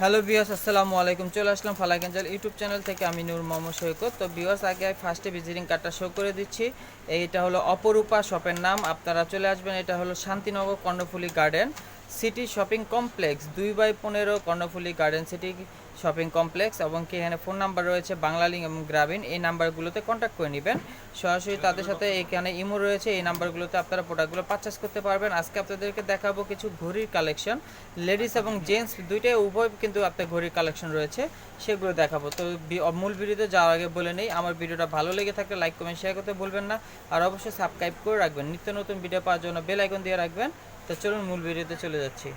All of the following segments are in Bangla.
হ্যালো বিয়াস আসসালামু আলাইকুম। চলে আসলাম ফালাকেঞ্জাল ইউটিউব চ্যানেল থেকে, আমি নূর মোহাম্মদ সৈকত। তো বিয়াস আগে ফার্স্টে ভিজিটিং কার্ডটা শো করে দিচ্ছি। এইটা হলো অপরূপা শপের নাম, আপনারা চলে আসবেন। এটা হলো Shantinagar Karnaphuli garden city shopping complex দুই বাই পনেরো Karnaphuli garden city shopping complex এবং কি এখানে ফোন নাম্বার রয়েছে বাংলালিং এবং গ্রামীণ, এই নাম্বারগুলোতে কন্ট্যাক্ট করে নেবেন। সরাসরি তাদের সাথে এখানে ইমো রয়েছে, এই নাম্বারগুলোতে আপনারা প্রোডাক্টগুলো পারচেস করতে পারবেন। আজকে আপনাদেরকে দেখাবো কিছু ঘড়ির কালেকশন লেডিস এবং জেন্টস দুইটাই উভয় কিন্তু আপনার ঘড়ির কালেকশন রয়েছে, সেগুলো দেখাবো। তো মূল ভিডিওতে যাওয়ার আগে বলে নেই, আমার ভিডিওটা ভালো লেগে থাকলে লাইক কমেন্ট শেয়ার করতে ভুলবেন না। আর অবশ্যই সাবস্ক্রাইব করে রাখবেন। নিত্য নতুন ভিডিও পাওয়ার জন্য বেল আইকন দিয়ে রাখবেন। তো চলুন মূল ভিডিওতে চলে যাচ্ছি।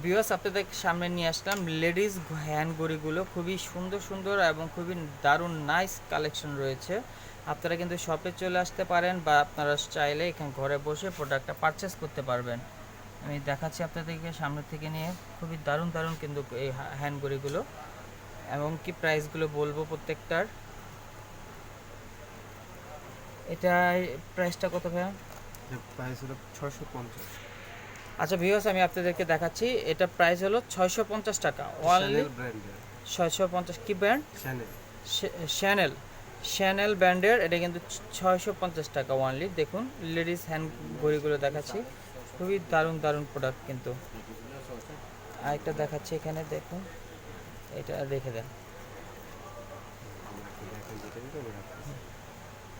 বিওয়াস আপনাদের সামনে নিয়ে আসলাম লেডিস হ্যান্ড ঘড়িগুলো। খুবই সুন্দর সুন্দর এবং খুবই দারুণ নাইস কালেকশন রয়েছে। আপনারা কিন্তু শপে চলে আসতে পারেন বা আপনারা চাইলে এখানে ঘরে বসে প্রোডাক্টটা পারচেস করতে পারবেন। আমি দেখাচ্ছি আপনাদেরকে সামনে থেকে নিয়ে। খুবই দারুণ দারুণ কিন্তু এই হ্যান্ড ঘড়িগুলো। এবং কি প্রাইসগুলো বলব প্রত্যেকটার? এটা প্রাইসটা কত ভাইয়া? প্রাইস হলো ছশো পঞ্চাশ। আচ্ছা ভিউয়ার্স আমি আপনাদেরকে দেখাচ্ছি। এটা প্রাইস হলো ছয়শো পঞ্চাশ টাকা। অনলি ছয়শো পঞ্চাশ কি ব্র্যান্ড শ্যানেল শ্যানেল শ্যানেল ব্র্যান্ডের এটা কিন্তু ছয়শো পঞ্চাশ টাকা ওয়ানলি দেখুন লেডিস হ্যান্ড ঘড়িগুলো দেখাচ্ছি। খুবই দারুণ দারুণ প্রোডাক্ট কিন্তু। আরেকটা দেখাচ্ছি এখানে দেখুন। এটা রেখে দেন।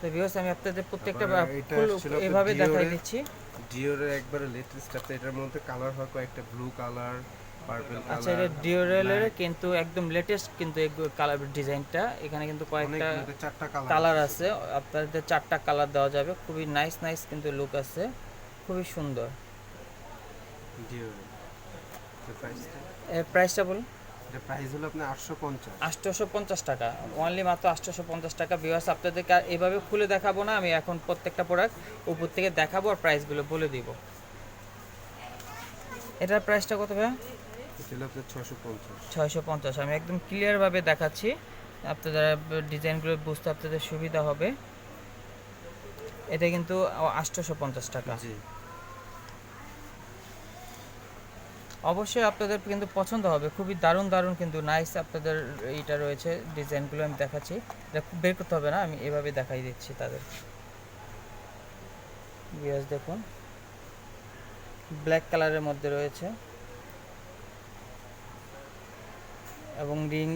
তো ভিউয়ার্স আমি আপনাদের প্রত্যেকটা ফুল এভাবে দেখাই। দিচ্ছি। ডিওরের একবারে লেটেস্ট আছে এটার মধ্যে কালার হয় কয়েকটা ব্লু কালার পার্পল আচ্ছা এটা কালার ডিওরেলের কিন্তু একদম লেটেস্ট কিন্তু কালার ডিজাইনটা এখানে কিন্তু কয়েকটা চারটা কালার কালার আছে। আপনাদের চারটা কালার দেওয়া যাবে। খুবই নাইস নাইস কিন্তু লুক আছে। খুবই সুন্দর। ডিওরের প্রাইসটা এর প্রাইসটা বলুন। এটা প্রাইস হলো আপনার আটশো পঞ্চাশ। আটশোশো পঞ্চাশ টাকা। অনলি মাত্র আটশোশো পঞ্চাশ টাকা। বিভার্স আপনাদেরকে আর এভাবে খুলে দেখাবো না আমি এখন প্রত্যেকটা প্রোডাক্ট উপর থেকে দেখাবো আর প্রাইসগুলো বলে দিব। এটার প্রাইসটা কত ভাইয়া? ছয়শো পঞ্চাশ। আমি একদম ক্লিয়ারভাবে দেখাচ্ছি। আপনাদের ডিজাইনগুলো বুঝতে আপনাদের সুবিধা হবে। এটা কিন্তু আটশোশো পঞ্চাশ টাকা। জি। অবশ্যই আপনাদের কিন্তু পছন্দ হবে। খুবই দারুণ দারুণ কিন্তু নাইস আপনাদের এইটা রয়েছে ডিজাইনগুলো আমি দেখাচ্ছি। এটা বের করতে হবে না, আমি এভাবে দেখাই দিচ্ছি তাদের। বিয়াস দেখুন। ব্ল্যাক কালারের মধ্যে রয়েছে। এবং রিং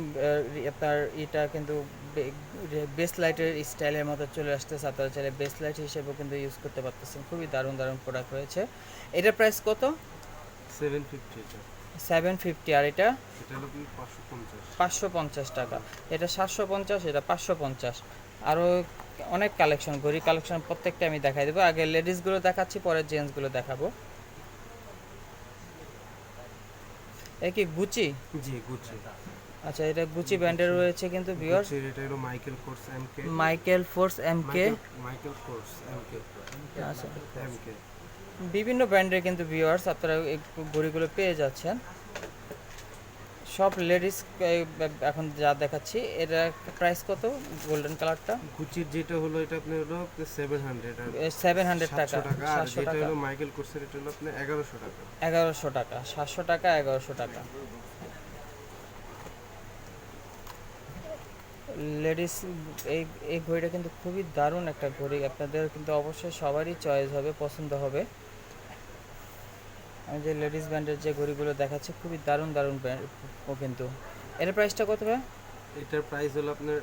আপনার এটা কিন্তু বেস লাইটের স্টাইলের মতো চলে আসতেছে, আপনারা চাইলে বেস লাইট হিসেবেও কিন্তু ইউজ করতে পারতেছেন। খুবই দারুণ দারুণ প্রোডাক্ট রয়েছে। এটার প্রাইস কত? সেভেন ফিফটি এটা। সেভেন ফিফটি আর এটা? এটা হলো আপনার পাঁচশো পঞ্চাশ। পাঁচশো পঞ্চাশ টাকা। এটা সাতশো পঞ্চাশ এটা পাঁচশো পঞ্চাশ। আরও অনেক কালেকশন ঘড়ি কালেকশন প্রত্যেকটা আমি দেখাই দেবো। আগে লেডিসগুলো দেখাচ্ছি পরে জেন্টসগুলো দেখাবো। এ কি গুচি জি গুচি আচ্ছা এটা গুচি ব্র্যান্ডের রয়েছে কিন্তু বিয়ার গুচির এটা হলো Michael Kors MK Michael Kors M K Michael Kors M K আচ্ছা। এম কে বিভিন্ন ব্র্যান্ডের কিন্তু ভিউয়ার্স আপনারা এই ঘড়িগুলো পেয়ে যাচ্ছেন। সব লেডিস এখন যা দেখাচ্ছি এটা প্রাইস কত গোল্ডেন কালারটা গুচির যেটা হলো এটা আপনি হলো সেভেন হান্ড্রেড আর সেভেন হান্ড্রেড টাকা সাতশো টাকা আর যেটা হলো মাইকেল কোর্সের এটা হলো আপনার 1100 টাকা। 1100 টাকা সাতশো টাকা 1100 টাকা। লেডিস এই এই ঘড়িটা কিন্তু খুবই দারুণ একটা ঘড়ি। আপনাদের কিন্তু অবশ্যই সবারই চয়েস হবে পছন্দ হবে। আমি যে লেডিস ব্র্যান্ডের যে ঘড়িগুলো দেখাচ্ছি খুবই দারুণ দারুণ ব্র্যান্ড ও কিন্তু। এর প্রাইসটা কত ভাই? এটার প্রাইস হলো আপনার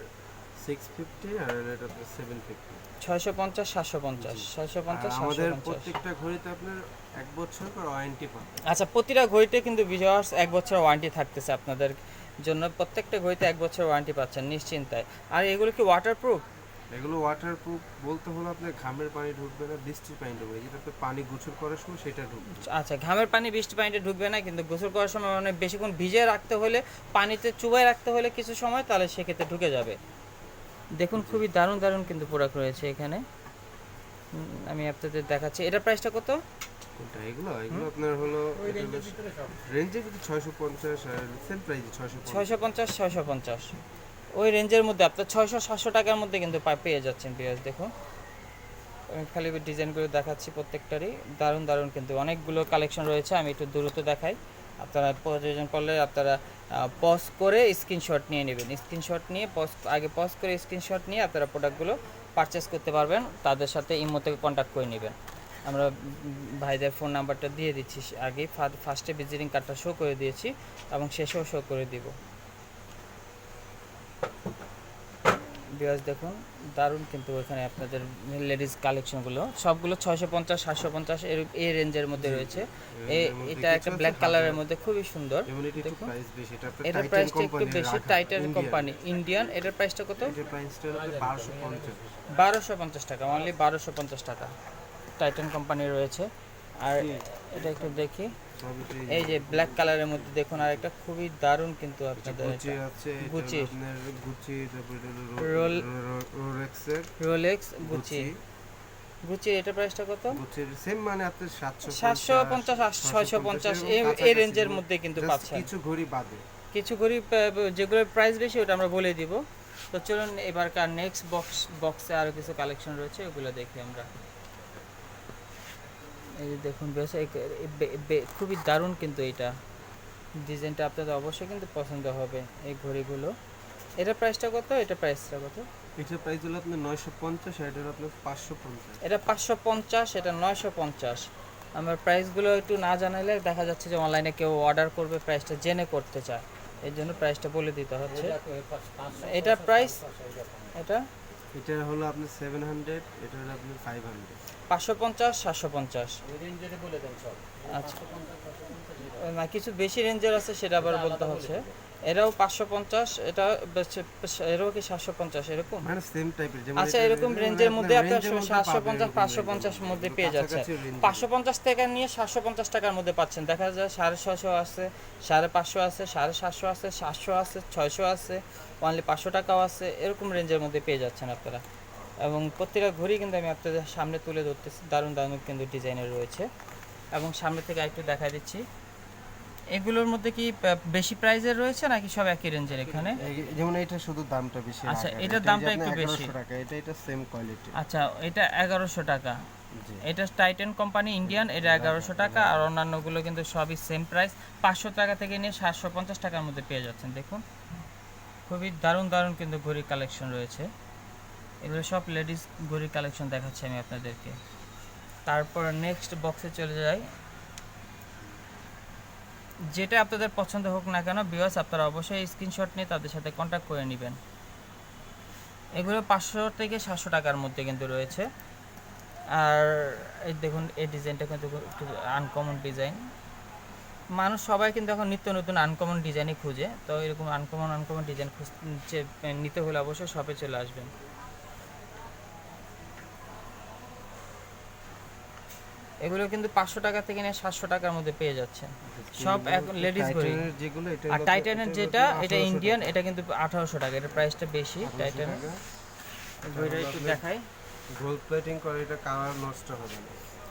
সিক্স ফিফটি আর এটা সেভেন ফিফটি ছয়শো পঞ্চাশ সাতশো পঞ্চাশ ছয়শো পঞ্চাশ আমাদের প্রত্যেকটা ঘড়িতে আপনার এক বছর পর ওয়ারেন্টি পাবেন। আচ্ছা প্রতিটা ঘড়িতে কিন্তু ভিজুয়ার্স এক বছর ওয়ারেন্টি থাকতেছে আপনাদের। জন্য প্রত্যেকটা ঘড়িতে এক বছর ওয়ারেন্টি পাচ্ছেন নিশ্চিন্তায়। আর এগুলো কি ওয়াটারপ্রুফ এগুলো ওয়াটারপ্রুফ বলতে হলো আপনার ঘামের পানি ঢুকবে না বৃষ্টির পানি ঢুকবে যেটা আপনার পানি গোসল করার সময় সেটা ঢুকবে। আচ্ছা ঘামের পানি বৃষ্টি পানিতে ঢুকবে না কিন্তু গোসল করার সময় মানে বেশিক্ষণ ভিজে রাখতে হলে পানিতে চুবাই রাখতে হলে কিছু সময় তাহলে সেক্ষেত্রে ঢুকে যাবে। দেখুন খুবই দারুণ দারুণ কিন্তু প্রোডাক্ট রয়েছে এখানে। আমি আপনাদের দেখাচ্ছি। এটার প্রাইসটা কত? কোনটা? এগুলো? এগুলো আপনার হলো রেঞ্জে কিন্তু ছয়শো পঞ্চাশ আর সেম প্রাইস ছয়শো ছয়শো পঞ্চাশ ছয়শো পঞ্চাশ। ওই রেঞ্জের মধ্যে আপনার ছয়শো সাতশো টাকার মধ্যে কিন্তু পেয়ে যাচ্ছেন পেঁয়াজ দেখুন। আমি খালি ডিজাইনগুলো দেখাচ্ছি প্রত্যেকটারই। দারুণ দারুণ কিন্তু। অনেকগুলো কালেকশন রয়েছে আমি একটু দ্রুত দেখাই। আপনারা প্রয়োজন পড়লে আপনারা পজ করে স্ক্রিনশট নিয়ে নেবেন। স্ক্রিনশট নিয়ে পজ আগে পজ করে স্ক্রিনশট নিয়ে আপনারা প্রোডাক্টগুলো পারচেস করতে পারবেন। তাদের সাথে ইমো থেকে কন্ট্যাক্ট করে নেবেন। আমরা ভাইদের ফোন নাম্বারটা দিয়ে দিচ্ছি আগে। ফার্স্টে ভিজিটিং কার্ডটা শো করে দিয়েছি এবং শেষেও শো করে দিব। বিয়াস দেখুন দারুণ কিন্তু ওখানে আপনাদের লেডিস কালেকশনগুলো সবগুলো ছয়শো পঞ্চাশ সাতশো পঞ্চাশ এর এই রেঞ্জের মধ্যে রয়েছে। এটা একটা ব্ল্যাক। কালারের মধ্যে খুবই সুন্দর। দেখুন। এটার প্রাইসটা একটু বেশি। টাইটার কোম্পানি ইন্ডিয়ান এটার প্রাইসটা কত? বারোশো পঞ্চাশ। টাকা অনলি বারোশো পঞ্চাশ টাকা। টাইটান কোম্পানি রয়েছে। আর এটা একটু দেখি। এই যে ব্ল্যাক কালারের মধ্যে দেখুন আর একটা খুবই দারুণ কিন্তু আপনাদের গুচি আছে গুচি। আপনার গুচি তারপর রোল রোলেক্সের রোলেক্স গুচি গুচি এটার প্রাইসটা কত? গুচির সেম মানে আপনার সাতশো সাতশো পঞ্চাশ ছয়শো পঞ্চাশ এই রেঞ্জের মধ্যে কিন্তু পাচ্ছেন। কিছু ঘড়ি বাদে। কিছু গরিব যেগুলোর প্রাইস বেশি ওটা আমরা বলে দিব। তো চলুন এবারকার নেক্সট বক্স বক্সে আরও কিছু কালেকশন রয়েছে ওগুলো দেখি আমরা। এই যে দেখুন বেশ খুবই দারুণ কিন্তু এটা ডিজাইনটা আপনাদের অবশ্যই কিন্তু পছন্দ হবে এই ঘড়িগুলো। এটা প্রাইসটা কত? এটা প্রাইসটা কত? এটার প্রাইস হলো আপনার নয়শো পঞ্চাশ আর এটা হলো আপনার পাঁচশো পঞ্চাশ। এটা পাঁচশো পঞ্চাশ এটা নয়শো পঞ্চাশ। আমার প্রাইসগুলো একটু না জানালে দেখা যাচ্ছে যে অনলাইনে কেউ অর্ডার করবে প্রাইসটা জেনে করতে চায়। এর জন্য প্রাইসটা বলে দিতে হচ্ছে। এটা প্রাইস এটা? এটা হলো আপনার সেভেন হান্ড্রেড এটা হলো আপনার ফাইভ হান্ড্রেড পাঁচশো পঞ্চাশ সাতশো পঞ্চাশ। আচ্ছা। না কিছু বেশি রেঞ্জের আছে সেটা আবার বলতে হচ্ছে। এরাও পাঁচশো পঞ্চাশ এটা এরাও কি সাতশো পঞ্চাশ এরকম? মানে সেম টাইপের যেমন আচ্ছা এরকম রেঞ্জের মানে মধ্যে আপনার সাতশো পঞ্চাশ পাঁচশো পঞ্চাশ মধ্যে। পেয়ে যাচ্ছে। পাঁচশো পঞ্চাশ টাকা নিয়ে সাতশো পঞ্চাশ টাকার মধ্যে পাচ্ছেন। দেখা যায় সাড়ে ছশো আছে সাড়ে পাঁচশো আছে সাড়ে সাতশো আছে সাতশো আছে ছয়শো আছে অনলি পাঁচশো টাকাও আছে এরকম রেঞ্জের মধ্যে পেয়ে যাচ্ছেন আপনারা। এবং প্রত্যেকটা ঘড়ি কিন্তু আমি আপনাদের সামনে তুলে ধরতেছি। দারুণ দারুণ কিন্তু ডিজাইনের রয়েছে। এবং সামনে থেকে একটু দেখা দিচ্ছি। এগুলোর মধ্যে কি বেশি প্রাইজের রয়েছে নাকি সব একই রেঞ্জের এখানে? যেমন এটা শুধু দামটা বেশি আচ্ছা, এটার এটা দামটা একটু বেশি। 1100 টাকা এটা এটা সেম কোয়ালিটি আচ্ছা এটা এগারোশো টাকা। এটা টাইটান কোম্পানি ইন্ডিয়ান এটা এগারোশো টাকা। আর অন্যান্যগুলো কিন্তু সবই সেম প্রাইস পাঁচশো টাকা থেকে নিয়ে সাতশো পঞ্চাশ টাকার মধ্যে পেয়ে যাচ্ছেন দেখুন। খুবই দারুণ দারুণ কিন্তু ঘড়ির কালেকশন রয়েছে। এগুলো সব লেডিস ঘড়ির কালেকশন দেখাচ্ছি আমি আপনাদেরকে। তারপর নেক্সট বক্সে চলে যাই। যেটা আপনাদের পছন্দ হোক না কেন বিওয়াস আপনারা অবশ্যই স্ক্রিনশট নিয়ে তাদের সাথে কন্ট্যাক্ট করে নেবেন। এগুলো পাঁচশো থেকে সাতশো টাকার মধ্যে কিন্তু রয়েছে। আর এই দেখুন, এই ডিজাইনটা কিন্তু একটু আনকমন ডিজাইন মানুষ সবাই কিন্তু এখন নিত্য নতুন আনকমন ডিজাইনই খুঁজে। তো এরকম আনকমন আনকমন ডিজাইন খুঁজছে নিতে হলে অবশ্যই শপে চলে আসবেন। এগুলো কিন্তু পাঁচশো টাকা থেকে নিয়ে সাতশো টাকার মধ্যে পেয়ে যাচ্ছেন। সব এখন লেডিস ঘড়ি যেগুলো আর টাইটানের যেটা এটা ইন্ডিয়ান এটা কিন্তু আঠারোশো টাকা এটা প্রাইসটা বেশি 1800 টাইটানের টাকা। ঘড়িটা একটু দেখাই। গোল্ড প্লেটিং করে এটা কালার নষ্ট হবে না।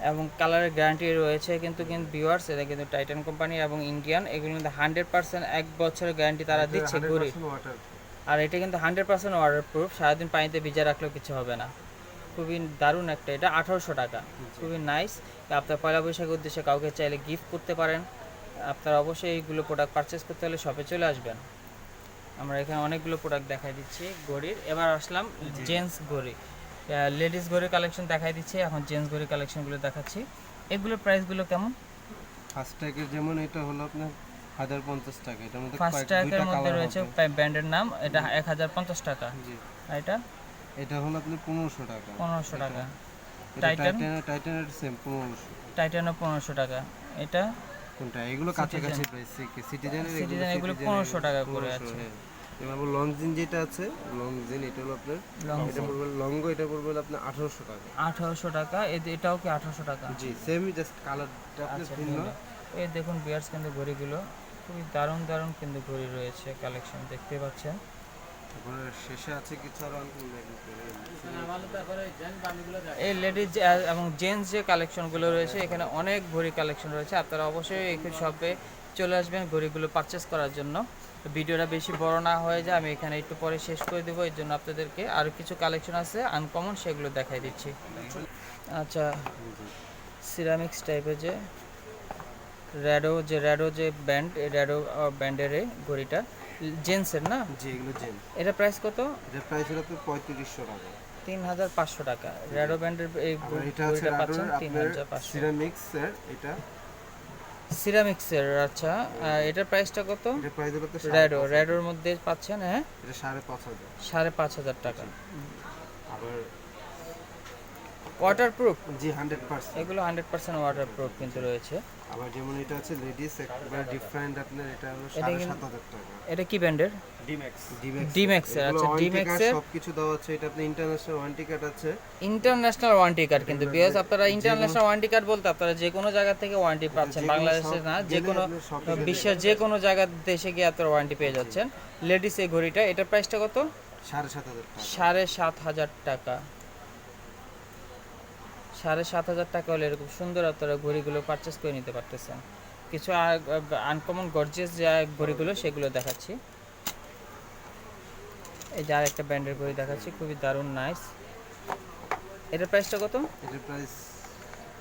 এবং কালারের গ্যারান্টি রয়েছে কিন্তু কিন্তু ভিউয়ার্স এটা কিন্তু টাইটান কোম্পানি এবং ইন্ডিয়ান এগুলো কিন্তু হান্ড্রেড পার্সেন্ট এক বছরের গ্যারান্টি তারা দিচ্ছে ঘড়ি আর এটা কিন্তু হান্ড্রেড পার্সেন্ট ওয়াটার প্রুফ সারাদিন পানিতে ভিজা রাখলেও কিছু হবে না। খুবই দারুণ একটা এটা আঠারোশো টাকা। খুবই নাইস আপনার পয়লা বৈশাখের উদ্দেশ্যে কাউকে চাইলে গিফট করতে পারেন। আপনারা অবশ্যই এইগুলো প্রোডাক্ট পারচেস করতে হলে শপে চলে আসবেন। আমরা এখানে অনেকগুলো প্রোডাক্ট দেখাই দিচ্ছি ঘড়ির। এবার আসলাম জেন্টস ঘড়ি। লেডিস ঘড়ির কালেকশন দেখাই দিচ্ছি এখন জেন্টস ঘড়ির কালেকশনগুলো দেখাচ্ছি। এগুলোর প্রাইসগুলো কেমন? ফার্স্ট ট্যাগের যেমন এটা হলো আপনার হাজার পঞ্চাশ টাকা এটার মধ্যে ফার্স্ট ট্র্যাকের মধ্যে রয়েছে ব্র্যান্ডের নাম এটা এক হাজার পঞ্চাশ টাকা। জি। এটা? এটা হলো আপনার পনেরোশো টাকা। পনেরোশো টাকা। টাইটান? টাইটানের টাইটানের সেম পনেরোশো। টাইটানও পনেরোশো টাকা। এটা? কোনটা? এগুলো কাছাকাছি প্রাইস সিটিজেনের Citizen এগুলো 1500 টাকা করে আছে। এবার লং জিন যেটা আছে লং জিন এটা হলো আপনার এটা পড়বে লঙ্গ এটা পড়বে আপনার আঠারোশো টাকা। আঠারোশো টাকা এ- এটাও কি আঠারোশো টাকা? জি সেমই জাস্ট কালারটা আপনার ভিন্ন। এই দেখুন বিয়ার্স কিন্তু ঘড়িগুলো খুবই দারুণ দারুণ কিন্তু ঘড়ি রয়েছে কালেকশন দেখতে পাচ্ছেন। এই লেডিজ এবং জেন্টস যে কালেকশনগুলো রয়েছে, এখানে অনেক ঘড়ি কালেকশন রয়েছে। আপনারা অবশ্যই এই শপে চলে আসবেন ঘড়িগুলো পারচেস করার জন্য। ভিডিওটা বেশি বড় না হয়ে যায়, আমি এখানে একটু পরে শেষ করে দেবো। এর জন্য আপনাদেরকে আরও কিছু কালেকশন আছে আনকমন সেগুলো দেখাই দিচ্ছি। আচ্ছা সিরামিক্স টাইপের যে র্যাডো যে র্যাডো যে ব্যান্ড এই র্যাডো ব্যান্ডের এই ঘড়িটা। জেন্টসের না? যে এগুলো জেন এটা প্রাইস কত? এটার প্রাইস হলো তো পঁয়ত্রিশশো টাকা। তিন হাজার পাঁচশো টাকা। র্যাডো ব্যান্ডের এই এটা হচ্ছে পাচ্ছেন রাডোর তিন আপনার হাজার পাঁচশো। সিরামিক্সের এটা। সিরামিক্সের আচ্ছা। এটার প্রাইসটা কত? র্যাডো র্যাডোর মধ্যে পাচ্ছেন হ্যাঁ? এটা সাড়ে পাঁচ হাজার। সাড়ে পাঁচ হাজার টাকা। আবার ওয়াটারপ্রুফ জি হান্ড্রেড পার্সেন্ট এগুলো হান্ড্রেড পার্সেন্ট ওয়াটারপ্রুফ কিন্তু রয়েছে। আবার যেমন এটা আছে লেডিস একবার ডিফারেন্ট আপনার এটা হলো এটা সাড়ে কিন্তু- সাত হাজার টাকা। এটা কি ব্যান্ডের ডিম্যাক্স এর, আচ্ছা, D-Max এর- সব কিছু দেওয়া আছে। এটা আপনি ইন্টারন্যাশনাল ওয়ারেন্টি কার্ড আছে। ইন্টারন্যাশনাল ওয়ারেন্টি কার্ড কিন্তু বিকজ আপনারা ইন্টারন্যাশনাল ওয়ারেন্টি কার্ড বলতে আপনারা যে কোনো জায়গা থেকে ওয়ারেন্টি পাচ্ছেন বাংলাদেশে না যে কোনো বিশ্বের যে কোনো জায়গার দেশে গিয়ে আপনারা ওয়ারেন্টি পেয়ে যাচ্ছেন। লেডিস এই ঘড়িটা এটার প্রাইসটা কত? সাড়ে সাত হাজার টাকা। সাড়ে সাত হাজার টাকা হলে এরকম সুন্দর আপনারা ঘড়িগুলো পারচেস করে নিতে পারতেছেন। কিছু আনকমন গর্জিয়াস যে ঘড়িগুলো সেগুলো দেখাচ্ছি। এই যে আরেকটা ব্র্যান্ডের ঘড়ি দেখাচ্ছি খুবই দারুণ নাইস এটার প্রাইসটা কত? এটার প্রাইস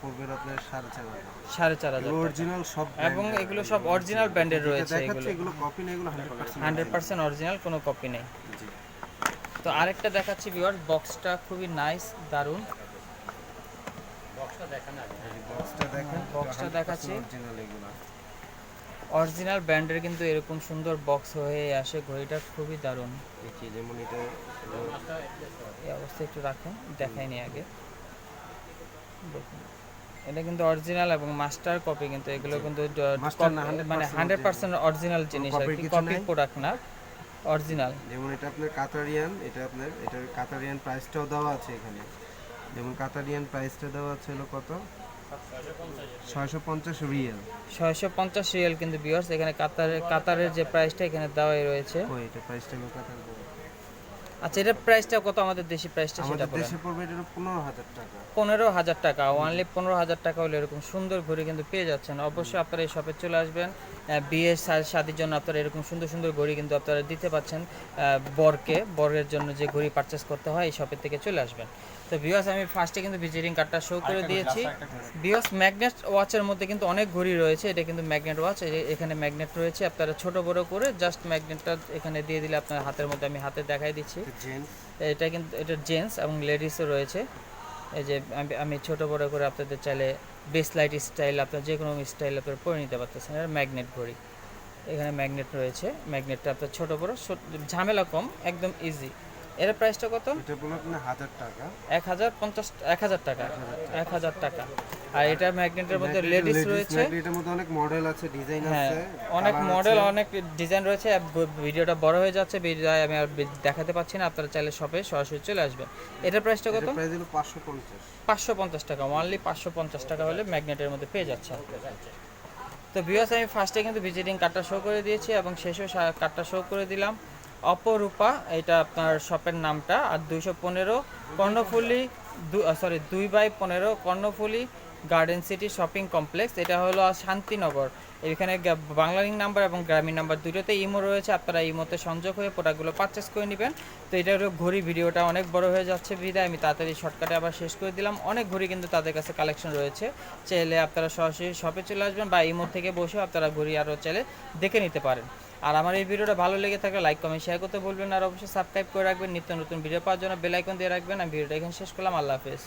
পড়বে আপনার সাড়ে চার হাজার। সাড়ে চার হাজার। অরিজিনাল সব এবং এগুলো সব অরিজিনাল ব্র্যান্ডের রয়েছে দেখাচ্ছে এগুলো। এগুলো কপি না এগুলো হান্ড্রেড পার্সেন্ট অরিজিনাল কোনো কপি নেই। তো আরেকটা দেখাচ্ছি ভিউয়ার বক্সটা খুবই নাইস দারুণ। বক্সটা দেখাচ্ছি। অরিজিনাল ব্র্যান্ডের কিন্তু এরকম সুন্দর বক্স হয়ে আসে ঘড়িটা খুবই দারুণ। দেখি যেমন এটা এই অবস্থা একটু রাখেন দেখাইনি আগে। দেখুন এটা কিন্তু অরিজিনাল এবং মাস্টার কপি কিন্তু এগুলো কিন্তু ড- Master কপি- না, 100% মানে হান্ড্রেড পার্সেন্ট অরিজিনাল জিনিস আর কি কপি? প্রোডাক্ট না অরিজিনাল যেমন এটা আপনার কাতারিয়ান এটা আপনার এটার কাতারিয়ান প্রাইসটাও দেওয়া আছে এখানে। যেমন কাতারিয়ান প্রাইসটা দেওয়া আছে হলো কত? ছয়শো পঞ্চাশ রিয়েল। ছয়শো পঞ্চাশ রিয়াল কিন্তু বিয়ার্স এখানে কাতারের কাতারের যে প্রাইসটা এখানে দেওয়াই রয়েছে। ও এটা প্রাইসটা হলো কাতার আচ্ছা এটার প্রাইসটা কত? আমাদের দেশি প্রাইসটা সেটা আমাদের দেশে পড়বে এটা পনেরো হাজার টাকা। পনেরো হাজার টাকা ওয়ানলি পনেরো হাজার টাকা হলে এরকম সুন্দর ঘড়ি কিন্তু পেয়ে যাচ্ছেন। অবশ্যই আপনারা এই শপে চলে আসবেন। বিয়ের শাদির জন্য আপনারা এরকম সুন্দর সুন্দর ঘড়ি কিন্তু আপনারা দিতে পাচ্ছেন। বরকে বরের জন্য যে ঘড়ি পারচেস করতে হয় এই শপের থেকে চলে আসবেন। তো বিয়াস আমি ফার্স্টে কিন্তু ভিজিটিং কার্ডটা শো করে দিয়েছি। বিয়াস ম্যাগনেট ওয়াচের মধ্যে কিন্তু অনেক ঘড়ি রয়েছে। এটা কিন্তু ম্যাগনেট ওয়াচ এখানে ম্যাগনেট রয়েছে। আপনারা ছোট বড় করে জাস্ট ম্যাগনেটটা এখানে দিয়ে দিলে আপনার হাতের মধ্যে আমি হাতে দেখাই দিচ্ছি। এটা কিন্তু এটা জেন্টস এবং লেডিসও রয়েছে। এই যে আমি ছোট বড় করে আপনাদের চাইলে বেস লাইট স্টাইল আপনার যে কোনো স্টাইল আপনার পরে নিতে পারতেছেন। আর ম্যাগনেট ঘড়ি। এখানে ম্যাগনেট রয়েছে। ম্যাগনেটটা আপনার ছোট বড় ঝামেলা কম একদম ইজি এর প্রাইসটা কত? এটা পড়বে আপনার হাজার টাকা। এক হাজার পঞ্চাশ এক হাজার টাকা। এক হাজার টাকা। আর এটা ম্যাগনেটের মধ্যে লেডিস রয়েছে। এটার মধ্যে অনেক মডেল আছে ডিজাইন হ্যাঁ আছে অনেক মডেল অনেক ডিজাইন রয়েছে। ভিডিওটা বড় হয়ে যাচ্ছে ভিডিওটা আমি আর দেখাতে পাচ্ছি না। আপনারা চাইলে শপে সরাসরি চলে আসবেন। এটার প্রাইসটা কত? প্রাইস হলো পাঁচশো পঞ্চাশ। পাঁচশো পঞ্চাশ টাকা। অনলি পাঁচশো পঞ্চাশ টাকা হলে ম্যাগনেটের মধ্যে পেয়ে যাচ্ছে। তো ভিউয়ার্স আমি ফার্স্টে কিন্তু ভিজিটিং কার্ডটা শো করে দিয়েছি এবং শেষেও কার্ডটা শো করে দিলাম। অপরূপা, এটা আপনার শপের নামটা, আর দুইশো পনেরো কর্ণফুলি সরি দুই বাই পনেরো Karnaphuli garden city shopping complex এটা হলো শান্তিনগর। এখানে গা- বাংলা লিঙ্ক নাম্বার এবং গ্রামীণ নাম্বার দুটোতে ইমো রয়েছে, আপনারা ইমোতে সংযোগ হয়ে প্রোডাক্টগুলো পারচেস করে নেবেন। তো এটা হলো ঘড়ি ভিডিওটা অনেক বড় হয়ে যাচ্ছে, বিদায়। আমি তাড়াতাড়ি শর্টকাটে আবার শেষ করে দিলাম। অনেক ঘড়ি কিন্তু তাদের কাছে কালেকশন রয়েছে। চাইলে আপনারা সরাসরি শপে চলে আসবেন বা ইমো থেকে বসে আপনারা ঘড়ি আরও চাইলে দেখে নিতে পারেন। আর আমার এই ভিডিওটা ভালো লেগে থাকলে লাইক কমেন্ট শেয়ার করতে বলবেন আর অবশ্যই সাবস্ক্রাইব করে রাখবেন। নিত্য নতুন ভিডিও পাওয়ার জন্য বেল আইকন দিয়ে রাখবেন। আমি ভিডিওটা এখানে শেষ করলাম। আল্লাহ হাফেজ।